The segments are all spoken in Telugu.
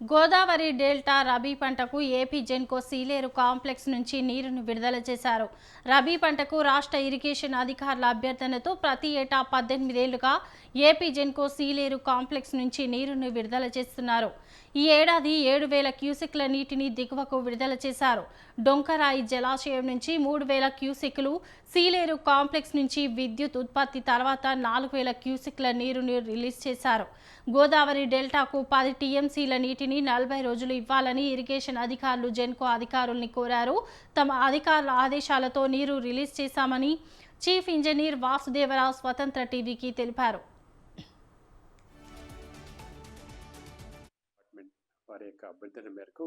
గోదావరి డెల్టా రబీ పంటకు ఏపీ జెన్కో సీలేరు కాంప్లెక్స్ నుంచి నీరును విడుదల చేశారు. రబీ పంటకు రాష్ట్ర ఇరిగేషన్ అధికారుల అభ్యర్థనతో ప్రతి ఏటా పద్దెనిమిదేళ్ళుగా ఏపీ జెన్కో సీలేరు కాంప్లెక్స్ నుంచి నీరును విడుదల చేస్తున్నారు. ఈ ఏడాది ఏడు వేల క్యూసెక్ల నీటిని దిగువకు విడుదల చేశారు. డొంకరాయి జలాశయం నుంచి మూడు వేల క్యూసెక్లు సీలేరు కాంప్లెక్స్ నుంచి విద్యుత్ ఉత్పత్తి తర్వాత నాలుగు వేల క్యూసెక్ల నీరును రిలీజ్ చేశారు. గోదావరి డెల్టాకు పది టీఎంసీల నీటిని నలభై రోజులు ఇవ్వాలని ఇరిగేషన్ అధికారులు జెన్కో అధికారుల్ని కోరారు. తమ అధికారుల ఆదేశాలతో నీరు రిలీజ్ చేశామని చీఫ్ ఇంజనీర్ వాసుదేవరావు స్వతంత్ర టీవీకి తెలిపారు. వారి యొక్క అభ్యర్థన మేరకు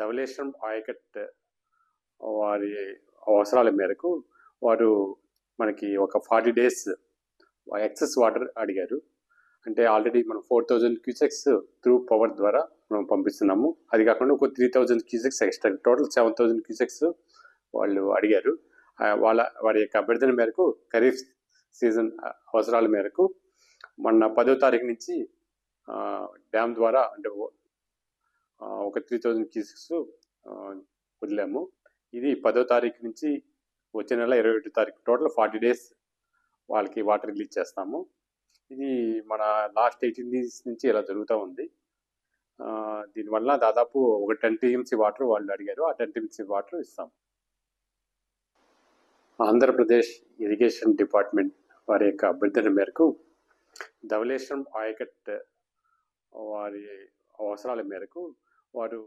ధవళేశ్వరం ఆయకట్ వారి అవసరాల మేరకు వారు మనకి ఒక ఫార్టీ డేస్ ఎక్సెస్ వాటర్ అడిగారు. అంటే ఆల్రెడీ మనం four thousand cusecs through power ద్వారా మనం పంపిస్తున్నాము. అది కాకుండా ఒక three thousand cusecs extra total seven thousand cusecs వాళ్ళు అడిగారు. వాళ్ళ వారి యొక్క అభ్యర్థన మేరకు ఖరీఫ్ సీజన్ అవసరాల మేరకు మొన్న పదో తారీఖు నుంచి డ్యామ్ ద్వారా అంటే ఒక త్రీ థౌజండ్ క్యూసెక్స్ వదిలాము. ఇది పదో తారీఖు నుంచి వచ్చే నెల ఇరవై ఒకటి తారీఖు టోటల్ ఫార్టీ డేస్ వాళ్ళకి వాటర్ రిలీజ్ చేస్తాము. ఇది మన లాస్ట్ ఎయిటీన్ డేస్ నుంచి ఇలా జరుగుతూ ఉంది. దీనివల్ల దాదాపు ఒక టెన్ టీఎంసీ వాటర్ వాళ్ళు అడిగారు. ఆ టెన్ టీఎంసీ వాటర్ ఇస్తాం. ఆంధ్రప్రదేశ్ ఇరిగేషన్ డిపార్ట్మెంట్ వారి యొక్క అభ్యర్థన మేరకు ధవళేశ్వరం ఆయకట్ వారి అవసరాల మేరకు వారు